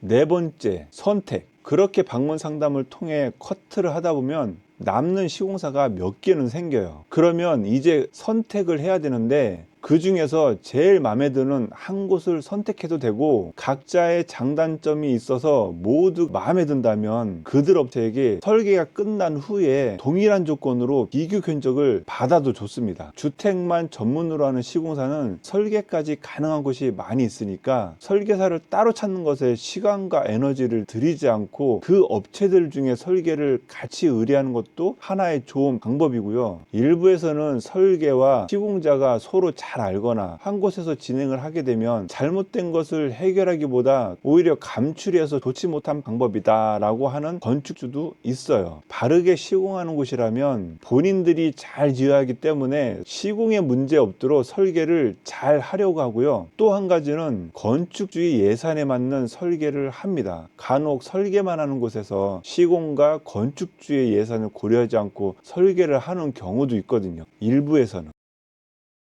네 번째, 선택. 그렇게 방문 상담을 통해 커트를 하다 보면 남는 시공사가 몇 개는 생겨요. 그러면 이제 선택을 해야 되는데 그 중에서 제일 마음에 드는 한 곳을 선택해도 되고 각자의 장단점이 있어서 모두 마음에 든다면 그들 업체에게 설계가 끝난 후에 동일한 조건으로 비교 견적을 받아도 좋습니다. 주택만 전문으로 하는 시공사는 설계까지 가능한 곳이 많이 있으니까 설계사를 따로 찾는 것에 시간과 에너지를 들이지 않고 그 업체들 중에 설계를 같이 의뢰하는 것도 하나의 좋은 방법이고요. 일부에서는 설계와 시공자가 서로 잘 알거나 한 곳에서 진행을 하게 되면 잘못된 것을 해결하기보다 오히려 감출해서 좋지 못한 방법이다 라고 하는 건축주도 있어요. 바르게 시공하는 곳이라면 본인들이 잘 지어야 하기 때문에 시공에 문제 없도록 설계를 잘 하려고 하고요. 또 한 가지는 건축주의 예산에 맞는 설계를 합니다. 간혹 설계만 하는 곳에서 시공과 건축주의 예산을 고려하지 않고 설계를 하는 경우도 있거든요. 일부에서는.